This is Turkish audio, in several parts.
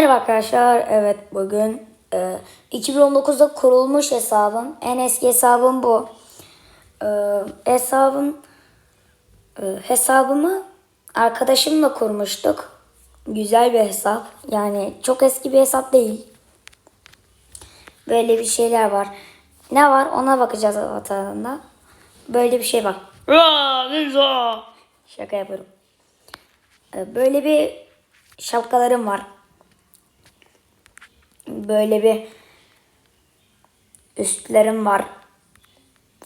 Merhaba arkadaşlar. Evet bugün e, 2019'da kurulmuş hesabım. En eski hesabım bu. E, hesabım e, hesabımı arkadaşımla kurmuştuk. Güzel bir hesap. Yani çok eski bir hesap değil. Böyle bir şeyler var. Ne var ona bakacağız avatarında. Böyle bir şey var. Şaka yapıyorum. E, Böyle bir şapkalarım var. Böyle bir üstlerim var.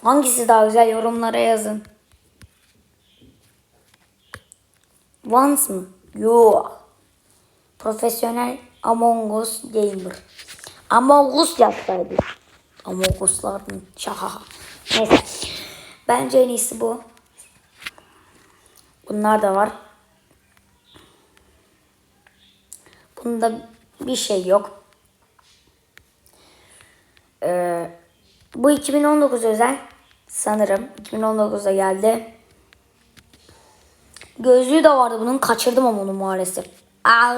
Hangisi daha güzel yorumlara yazın. Vans mı? Yok. Profesyonel Among Us Gamer. Among Us yapsaydı. Among Us'ların şaha. Neyse. Bence en iyisi bu. Bunlar da var. Bunda bir şey yok. Ee, bu 2019 özel sanırım. 2019'da geldi. Gözlüğü de vardı bunun. Kaçırdım ama onu maalesef. Aa.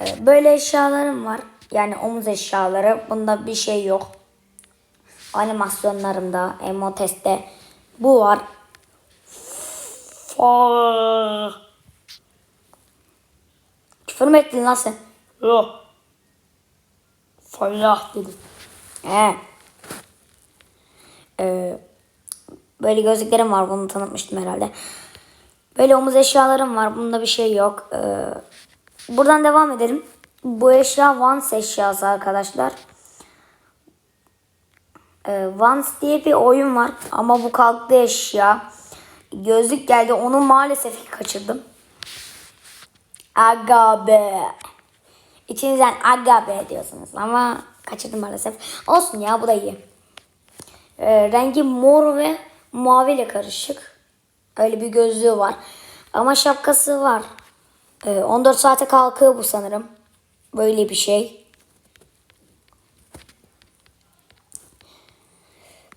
Ee, böyle eşyalarım var. Yani omuz eşyaları. Bunda bir şey yok. Animasyonlarımda, emoteste bu var. Küfür mü ettin lan sen? Yok. Fallah dedim. He. Ee, böyle gözlüklerim var. Bunu tanıtmıştım herhalde. Böyle omuz eşyalarım var. Bunda bir şey yok. Ee, buradan devam edelim. Bu eşya Vans eşyası arkadaşlar. Ee, Vans diye bir oyun var. Ama bu kalktı eşya. Gözlük geldi. Onu maalesef kaçırdım. Aga be. İçinizden aga be diyorsunuz ama kaçırdım maalesef. Olsun ya bu da iyi. Ee, rengi mor ve mavi ile karışık. Öyle bir gözlüğü var. Ama şapkası var. Ee, 14 saate kalkıyor bu sanırım. Böyle bir şey.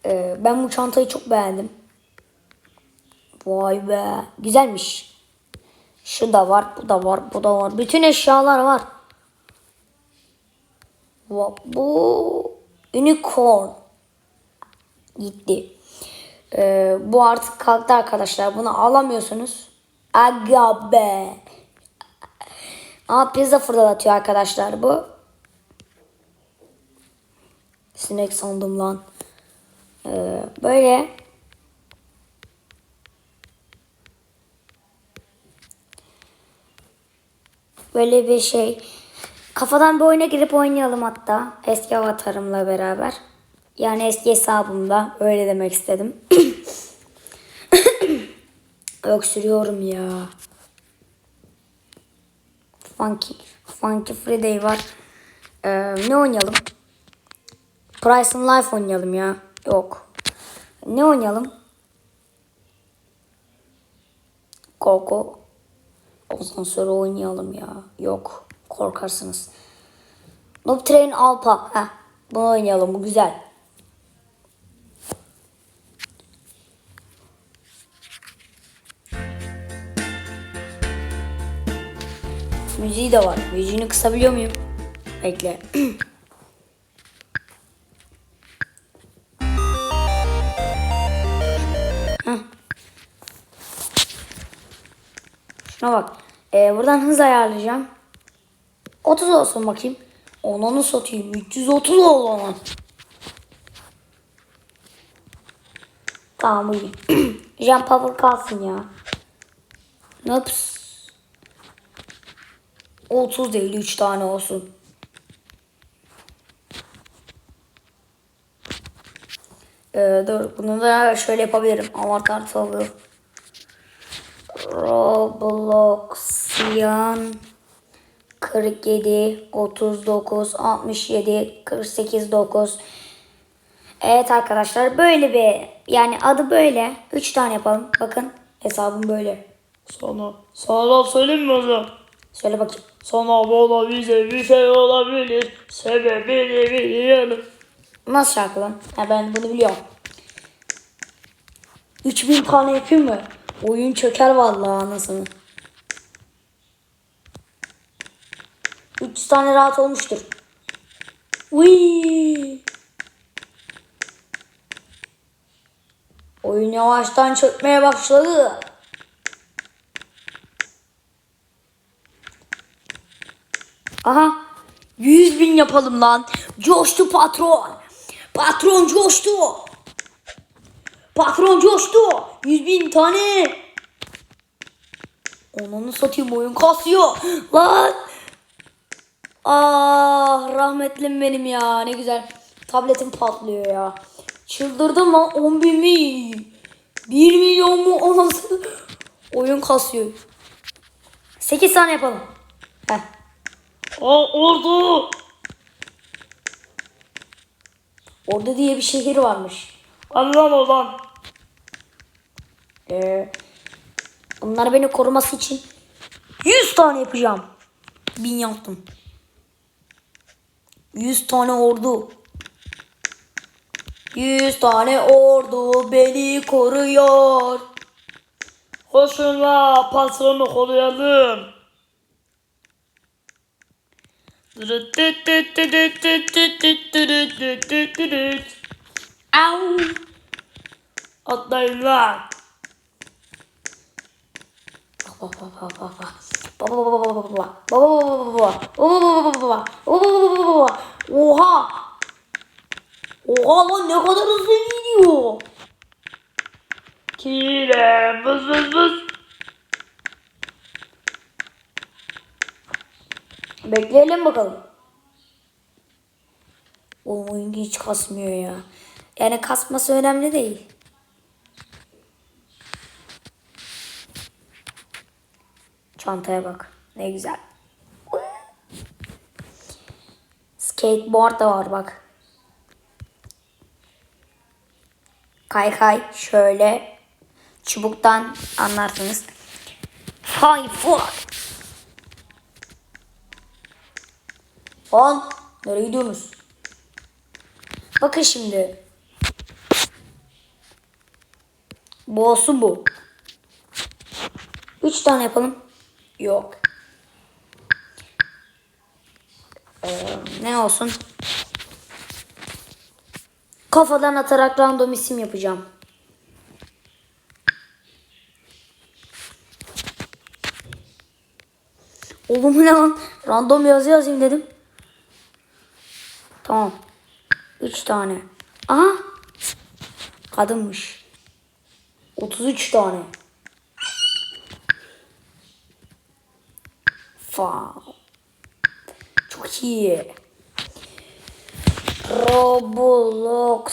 Ee, ben bu çantayı çok beğendim. Vay be. Güzelmiş. Şu da var, bu da var, bu da var. Bütün eşyalar var. Bu unicorn gitti. Ee, bu artık kalktı arkadaşlar. Bunu alamıyorsunuz. Aga be. Ama pizza fırlatıyor arkadaşlar bu. Sinek sandım lan. Ee, böyle. Böyle bir şey. Kafadan bir oyuna girip oynayalım hatta. Eski avatarımla beraber. Yani eski hesabımda. Öyle demek istedim. Öksürüyorum ya. Funky, Funky Friday var. Ee, ne oynayalım? Price and Life oynayalım ya. Yok. Ne oynayalım? Coco. Asansör oynayalım ya. Yok. Korkarsınız. Noob Train Alpa. Heh. Bunu oynayalım. Bu güzel. Müziği de var. Müziğini kısabiliyor muyum? Bekle. Şuna bak. Ee, buradan hız ayarlayacağım. 30 olsun bakayım. Onanı satayım. 330 oldu ona. Tamam iyi. Jump power kalsın ya. Nops. 30 değil 3 tane olsun. Ee, dur bunu da şöyle yapabilirim. Avatar tavuğu. Robloxian 47 39 67 48 9 Evet arkadaşlar böyle bir yani adı böyle 3 tane yapalım. Bakın hesabım böyle. Sana, sana söyleyeyim mi zaman? Söyle bakayım. Sana bana bize bir şey olabilir. Sebebini biliyorum. Nasıl şarkı lan? Ha, ben bunu biliyorum. 3000 tane yapayım mı? Oyun çöker vallahi anasını. Tane rahat olmuştur. Uy. Oyun yavaştan çökmeye başladı. Aha. 100 bin yapalım lan. Coştu patron. Patron coştu. Patron coştu. 100 bin tane. Onunu satayım oyun kasıyor. Lan. Ah rahmetlim benim ya ne güzel. Tabletim patlıyor ya. Çıldırdım lan 10 bin mi? 1 milyon mu? O nasıl? Oyun kasıyor. 8 tane yapalım. Heh. Aa oldu. Orada diye bir şehir varmış. Anlam olan. Ee, bunlar beni koruması için 100 tane yapacağım. Bin yaptım. 100 tane ordu. 100 tane ordu beni koruyor. Koşun la patronu koruyalım. Au. Atlayın lan. Baba baba baba. Baba baba Oha. Oha lan ne kadar hızlı gidiyor. Kirem vız vız vız. Bekleyelim bakalım. Oğlum oyun hiç kasmıyor ya. Yani kasması önemli değil. Çantaya bak. Ne güzel. Skateboard da var bak. Kay kay şöyle çubuktan anlarsınız. Hay fuck. Lan nereye gidiyorsunuz? Bakın şimdi. Olsun bu. Üç tane yapalım. Yok. Ee, ne olsun? Kafadan atarak random isim yapacağım. Oğlum ne lan? Random yazı yazayım dedim. Tamam. Üç tane. Aha. Kadınmış. 33 tane. Fa. Çok iyi. Robloxian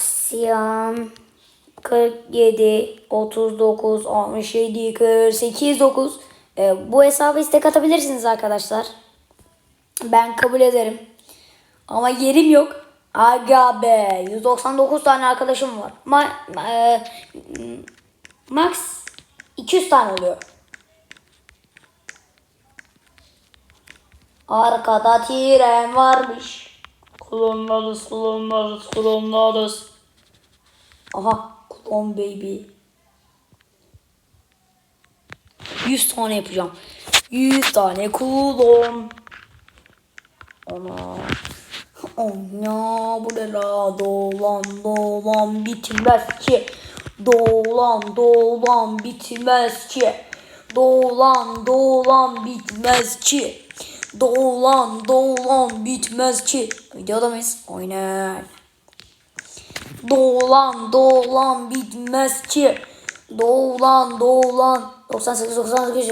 47 39 67 48 9 Ee, bu hesabı istek atabilirsiniz arkadaşlar. Ben kabul ederim. Ama yerim yok. Aga be. 199 tane arkadaşım var. Ma e, max 200 tane oluyor. Arkada tren varmış. Klonlarız klonlarız klonlarız. Aha klon baby. 100 tane yapacağım. 100 tane klon. Ana. Ana bu ne la dolan dolan bitmez ki. Dolan dolan bitmez ki. Dolan dolan bitmez ki. Dolan dolan bitmez ki. Videoda mıyız? Aynen. Dolan dolan bitmez ki. Dolan dolan 98 98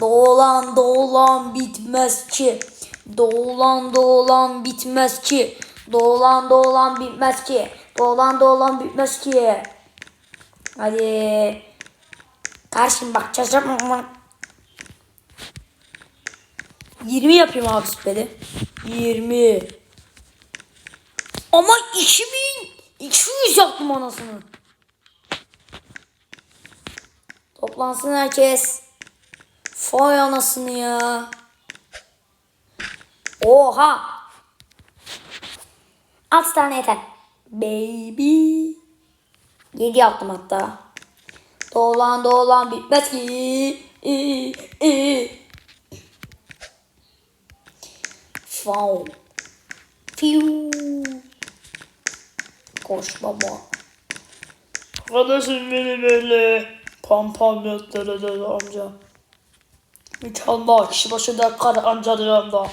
Dolan dolan bitmez ki. Dolan dolan bitmez ki. Dolan dolan bitmez ki. Dolan dolan bitmez ki. Hadi. Karşım bak çalışacağım. 20 yapayım abi süperi. 20. Ama 2200 yaptım anasını. Toplansın herkes. Vay anasını ya. Oha. 6 tane yeter. Baby. 7 yaptım hatta. Dolan dolan bitmez ki. Ee, ee. Wow. Fiu. Koş baba. Kardeşim beni böyle pam pam yaptırdı amca. Bir tane daha kişi başında kar amca yanında.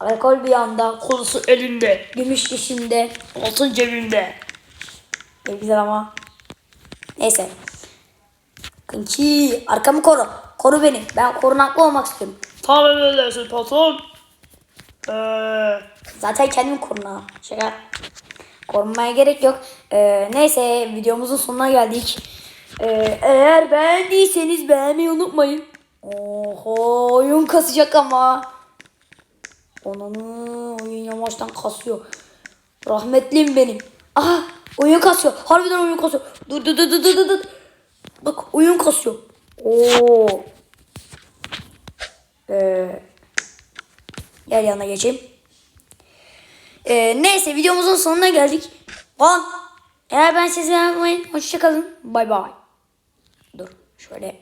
Alkol bir yanda. Kolusu elinde. Gümüş dişinde. Altın cebinde. Ne güzel ama. Neyse. Kanki arkamı koru. Koru beni. Ben korunaklı olmak istiyorum. Tamam öyleyse patron. Eee Zaten kendim koruna. Şaka. Korunmaya gerek yok. Ee, neyse videomuzun sonuna geldik. Ee, eğer beğendiyseniz beğenmeyi unutmayın. Oho oyun kasacak ama. Onanı oyun yavaştan kasıyor. Rahmetlim benim. Aha oyun kasıyor. Harbiden oyun kasıyor. Dur dur dur dur dur dur. Bak oyun kasıyor. Oo. Ee, gel yanına geçeyim. Ee, neyse videomuzun sonuna geldik. Lan eğer ben sizi yapmayın. Hoşçakalın. Bay bay. Dur şöyle